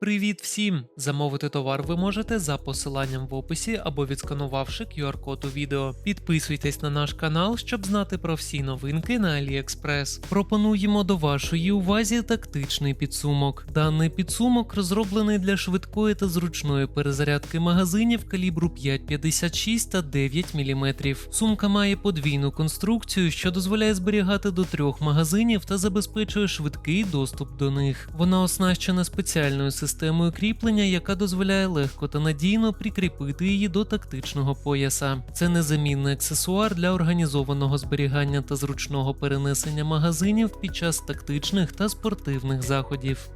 Привіт всім! Замовити товар ви можете за посиланням в описі або відсканувавши QR-код у відео. Підписуйтесь на наш канал, щоб знати про всі новинки на AliExpress. Пропонуємо до вашої увазі тактичний підсумок. Даний підсумок розроблений для швидкої та зручної перезарядки магазинів калібру 5,56 та 9 мм. Сумка має подвійну конструкцію, що дозволяє зберігати до трьох магазинів та забезпечує швидкий доступ до них. Вона оснащена спеціальною системою кріплення, яка дозволяє легко та надійно прикріпити її до тактичного пояса. Це незамінний аксесуар для організованого зберігання та зручного перенесення магазинів під час тактичних та спортивних заходів.